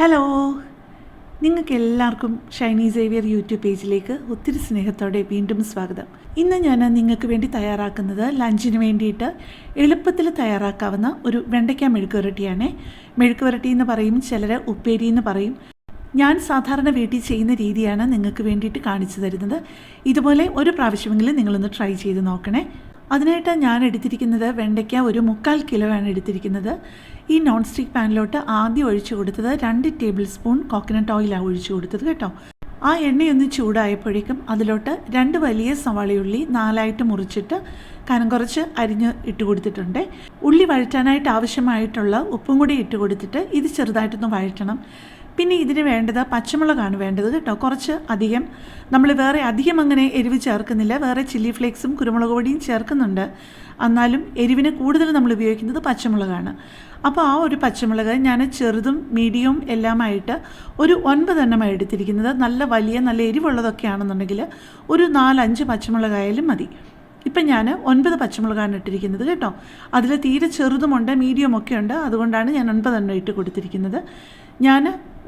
Hello നിങ്ങൾക്ക് എല്ലാവർക്കും Shiny Xavier YouTube പേജിലേക്ക് ഒത്തിരി സ്നേഹത്തോടെ വീണ്ടും സ്വാഗതം. ഇന്ന് ഞാൻ നിങ്ങൾക്ക് വേണ്ടി തയ്യാറാക്കുന്നത് ലഞ്ചിന് വേണ്ടിയിട്ട് എളുപ്പത്തിൽ തയ്യാറാക്കാവുന്ന ഒരു വെണ്ടയ്ക്ക മെഴുക്കുവരട്ടിയാണ്. മെഴുക്കുവരട്ടി എന്ന് പറയും ചിലർ ഉപ്പേരി എന്ന് പറയും. ഞാൻ സാധാരണ വീട്ടിൽ ചെയ്യുന്ന രീതിയാണ് നിങ്ങൾക്ക് വേണ്ടിയിട്ട് കാണിച്ചു തരുന്നത്. ഇതുപോലെ ഒരു പ്രാവശ്യമെങ്കിലും നിങ്ങളൊന്ന് ട്രൈ ചെയ്ത് നോക്കണേ. അതിനായിട്ട് ഞാൻ എടുത്തിരിക്കുന്നത് വെണ്ടയ്ക്ക ഒരു മുക്കാൽ കിലോ ആണ് എടുത്തിരിക്കുന്നത്. ഈ നോൺ സ്റ്റിക്ക് പാനിലോട്ട് ആദ്യം ഒഴിച്ചു കൊടുത്തത് രണ്ട് ടേബിൾ സ്പൂൺ കോക്കനട്ട് ഓയിലാണ് ഒഴിച്ചു കൊടുത്തത് കേട്ടോ. ആ എണ്ണയൊന്ന് ചൂടായപ്പോഴേക്കും അതിലോട്ട് രണ്ട് വലിയ സവാളയുള്ളി നാലായിട്ട് മുറിച്ചിട്ട് കനം കുറച്ച് അരിഞ്ഞ് ഇട്ട് കൊടുത്തിട്ടുണ്ട്. ഉള്ളി വഴറ്റാനായിട്ട് ആവശ്യമായിട്ടുള്ള ഉപ്പും കൂടി ഇട്ട് കൊടുത്തിട്ട് ഇത് ചെറുതായിട്ടൊന്ന് വഴറ്റണം. പിന്നെ ഇതിന് വേണ്ടത് പച്ചമുളകാണ് വേണ്ടത് കേട്ടോ. കുറച്ച് അധികം. നമ്മൾ വേറെ അധികം അങ്ങനെ എരിവ് ചേർക്കുന്നില്ല. വേറെ ചില്ലി ഫ്ലേക്സും കുരുമുളക് പൊടിയും ചേർക്കുന്നുണ്ട്. എന്നാലും എരിവിന് കൂടുതൽ നമ്മൾ ഉപയോഗിക്കുന്നത് പച്ചമുളകാണ്. അപ്പോൾ ആ ഒരു പച്ചമുളക് ഞാൻ ചെറുതും മീഡിയവും എല്ലാമായിട്ട് ഒരു ഒൻപതെണ്ണമാണ് എടുത്തിരിക്കുന്നത്. നല്ല വലിയ നല്ല എരിവുള്ളതൊക്കെ ആണെന്നുണ്ടെങ്കിൽ ഒരു നാലഞ്ച് പച്ചമുളകായാലും മതി. ഇപ്പം ഞാൻ ഒൻപത് പച്ചമുളകാണ് ഇട്ടിരിക്കുന്നത് കേട്ടോ. അതിൽ തീരെ ചെറുതുമുണ്ട് മീഡിയം ഒക്കെ ഉണ്ട്. അതുകൊണ്ടാണ് ഞാൻ ഒൻപതെണ്ണം ഇട്ട് കൊടുത്തിരിക്കുന്നത്. ഞാൻ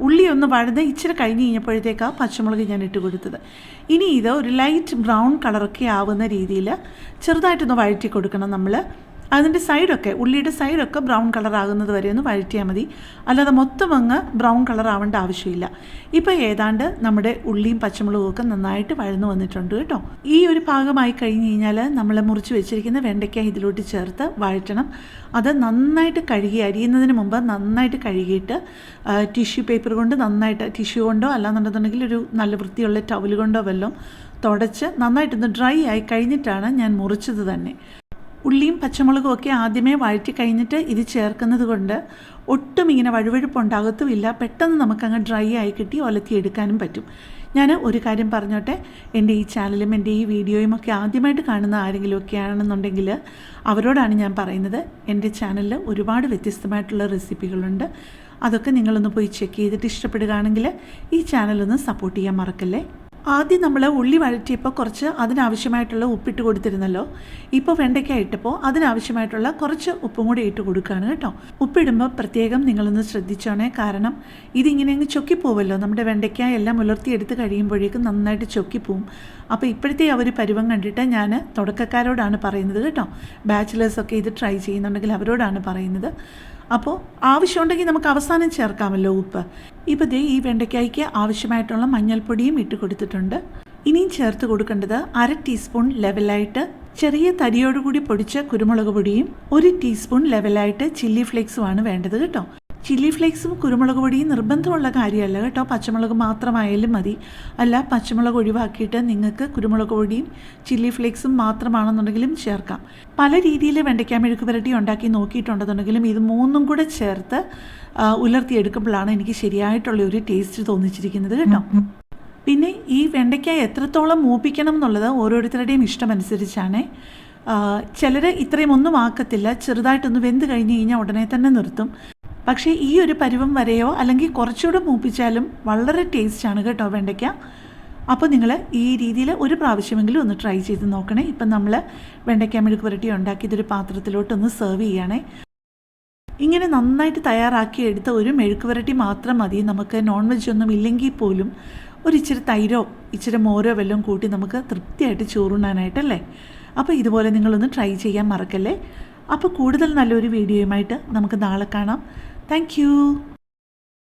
ഉള്ളി ഒന്ന് വഴുത് ഇച്ചിരി കഴിഞ്ഞ് കഴിഞ്ഞപ്പോഴത്തേക്കാണ് പച്ചമുളക് ഞാൻ ഇട്ട് കൊടുത്തത്. ഇനി ഇത് ഒരു ലൈറ്റ് ബ്രൗൺ കളറൊക്കെ ആവുന്ന രീതിയിൽ ചെറുതായിട്ടൊന്ന് വഴറ്റി കൊടുക്കണം നമ്മൾ അതിന്റെ സൈഡൊക്കെ ഉള്ളിയുടെ സൈഡൊക്കെ ബ്രൗൺ കളർ ആകുന്നത് വരെ ഒന്ന് വഴറ്റിയാൽ മതി. അല്ലാതെ മൊത്തം അങ്ങ് ബ്രൗൺ കളർ ആവേണ്ട ആവശ്യമില്ല. ഇപ്പോൾ ഏതാണ്ട് നമ്മുടെ ഉള്ളിയും പച്ചമുളകും ഒക്കെ നന്നായിട്ട് വഴന്നു വന്നിട്ടുണ്ട് കേട്ടോ. ഈ ഒരു ഭാഗമായി കഴിഞ്ഞ് കഴിഞ്ഞാൽ നമ്മൾ മുറിച്ച് വെച്ചിരിക്കുന്ന വെണ്ടയ്ക്ക ഇതിലോട്ട് ചേർത്ത് വഴറ്റണം. അത് നന്നായിട്ട് കഴുകി അരിയുന്നതിന് മുമ്പ് നന്നായിട്ട് കഴുകിയിട്ട് ടിഷ്യൂ പേപ്പർ കൊണ്ട് നന്നായിട്ട് ടിഷ്യൂ കൊണ്ടോ അല്ലാന്നുണ്ടെന്നുണ്ടെങ്കിൽ ഒരു നല്ല വൃത്തിയുള്ള ടവൽ കൊണ്ടോ വല്ലതും തുടച്ച് നന്നായിട്ടൊന്ന് ഡ്രൈ ആയി കഴിഞ്ഞിട്ടാണ് ഞാൻ മുറിച്ചത് തന്നെ. ഉള്ളിയും പച്ചമുളകും ഒക്കെ ആദ്യമേ വഴറ്റി കഴിഞ്ഞിട്ട് ഇത് ചേർക്കുന്നത് കൊണ്ട് ഒട്ടും ഇങ്ങനെ വഴുവഴുപ്പുണ്ടാകത്തുമില്ല പെട്ടെന്ന് നമുക്കങ്ങ് ഡ്രൈ ആയി കിട്ടി ഒലത്തിയെടുക്കാനും പറ്റും. ഞാൻ ഒരു കാര്യം പറഞ്ഞോട്ടെ? എന്റെ ഈ ചാനലും എന്റെ ഈ വീഡിയോയും ഒക്കെ ആദ്യമായിട്ട് കാണുന്ന ആരെങ്കിലുമൊക്കെ ആണെന്നുണ്ടെങ്കിൽ അവരോടാണ് ഞാൻ പറയുന്നത്. എന്റെ ചാനലിൽ ഒരുപാട് വ്യത്യസ്തമായിട്ടുള്ള റെസിപ്പികളുണ്ട്. അതൊക്കെ നിങ്ങളൊന്ന് പോയി ചെക്ക് ചെയ്തിട്ട് ഇഷ്ടപ്പെടുകയാണെങ്കിൽ ഈ ചാനലൊന്ന് സപ്പോർട്ട് ചെയ്യാൻ മറക്കല്ലേ? ആദ്യം നമ്മൾ ഉള്ളി വഴറ്റിയപ്പോൾ കുറച്ച് അതിനാവശ്യമായിട്ടുള്ള ഉപ്പിട്ട് കൊടുത്തിരുന്നല്ലോ. ഇപ്പോൾ വെണ്ടയ്ക്ക ഇട്ടപ്പോൾ അതിനാവശ്യമായിട്ടുള്ള കുറച്ച് ഉപ്പും കൂടി ഇട്ട് കൊടുക്കുകയാണ് കേട്ടോ. ഉപ്പിടുമ്പോൾ പ്രത്യേകം നിങ്ങളൊന്ന് ശ്രദ്ധിച്ചോണേ. കാരണം ഇതിങ്ങനെ അങ്ങ് ചൊക്കിപ്പോവല്ലോ നമ്മുടെ വെണ്ടയ്ക്ക എല്ലാം ഉലർത്തിയെടുത്ത് കഴിയുമ്പോഴേക്കും നന്നായിട്ട് ചൊക്കിപ്പോവും അപ്പോൾ ഇപ്പോഴത്തെ ആ ഒരു പരുവം കണ്ടിട്ട് ഞാൻ തുടക്കക്കാരോടാണ് പറയുന്നത് കേട്ടോ. ബാച്ചിലേഴ്സൊക്കെ ഇത് ട്രൈ ചെയ്യുന്നുണ്ടെങ്കിൽ അവരോടാണ് പറയുന്നത്. അപ്പോൾ ആവശ്യമുണ്ടെങ്കിൽ നമുക്ക് അവസാനം ചേർക്കാമല്ലോ ഉപ്പ്. ഇപ്പോൾ ദേ ഈ വെണ്ടയ്ക്കായ്ക്ക് ആവശ്യമായിട്ടുള്ള മഞ്ഞൾപ്പൊടിയും ഇട്ട് കൊടുത്തിട്ടുണ്ട്. ഇനിയും ചേർത്ത് കൊടുക്കേണ്ടത് അര ടീസ്പൂൺ ലെവലായിട്ട് ചെറിയ തരിയോടുകൂടി പൊടിച്ച കുരുമുളക് പൊടിയും ഒരു ടീസ്പൂൺ ലെവലായിട്ട് ചില്ലി ഫ്ലേക്സുമാണ് വേണ്ടത് കേട്ടോ. ചില്ലി ഫ്ലേക്സും കുരുമുളക് പൊടിയും നിർബന്ധമുള്ള കാര്യമല്ല കേട്ടോ. പച്ചമുളക് മാത്രമായാലും മതി. അല്ല പച്ചമുളക് ഒഴിവാക്കിയിട്ട് നിങ്ങൾക്ക് കുരുമുളക് പൊടിയും ചില്ലി ഫ്ലേക്സും മാത്രമാണെന്നുണ്ടെങ്കിലും ചേർക്കാം. പല രീതിയിൽ വെണ്ടയ്ക്ക മെഴുക്ക് പുരട്ടി ഉണ്ടാക്കി നോക്കിയിട്ടുണ്ടെന്നുണ്ടെങ്കിലും ഇത് മൂന്നും കൂടെ ചേർത്ത് ഉലർത്തിയെടുക്കുമ്പോഴാണ് എനിക്ക് ശരിയായിട്ടുള്ള ഒരു ടേസ്റ്റ് തോന്നിച്ചിരിക്കുന്നത് കേട്ടോ. പിന്നെ ഈ വെണ്ടയ്ക്ക എത്രത്തോളം മൂപ്പിക്കണം എന്നുള്ളത് ഓരോരുത്തരുടെയും ഇഷ്ടമനുസരിച്ചാണ്. ചിലർ ഇത്രയും ഒന്നും ആക്കത്തില്ല. ചെറുതായിട്ടൊന്ന് വെന്ത് കഴിഞ്ഞ് കഴിഞ്ഞാൽ ഉടനെ തന്നെ നിർത്തും. പക്ഷേ ഈ ഒരു പരുവം വരെയോ അല്ലെങ്കിൽ കുറച്ചുകൂടെ മൂപ്പിച്ചാലും വളരെ ടേസ്റ്റാണ് കേട്ടോ വെണ്ടയ്ക്ക. അപ്പോൾ നിങ്ങൾ ഈ രീതിയിൽ ഒരു പ്രാവശ്യമെങ്കിലും ഒന്ന് ട്രൈ ചെയ്ത് നോക്കണേ. ഇപ്പം നമ്മൾ വെണ്ടയ്ക്ക മെഴുക്ക് പുരട്ടി ഉണ്ടാക്കി ഇതൊരു പാത്രത്തിലോട്ടൊന്ന് സെർവ് ചെയ്യണേ ഇങ്ങനെ നന്നായിട്ട് തയ്യാറാക്കി എടുത്ത ഒരു മെഴുക്ക് പുരട്ടി മാത്രം മതി. നമുക്ക് നോൺ വെജ് ഒന്നും ഇല്ലെങ്കിൽ പോലും ഒരു ഇച്ചിരി തൈരോ ഇച്ചിരി മോരോ വെല്ലം കൂട്ടി നമുക്ക് തൃപ്തിയായിട്ട് ചോറുണ്ണാനായിട്ടല്ലേ? അപ്പോൾ ഇതുപോലെ നിങ്ങളൊന്ന് ട്രൈ ചെയ്യാൻ മറക്കല്ലേ? അപ്പോൾ കൂടുതൽ നല്ലൊരു വീഡിയോയുമായിട്ട് നമുക്ക് നാളെ കാണാം. Thank you.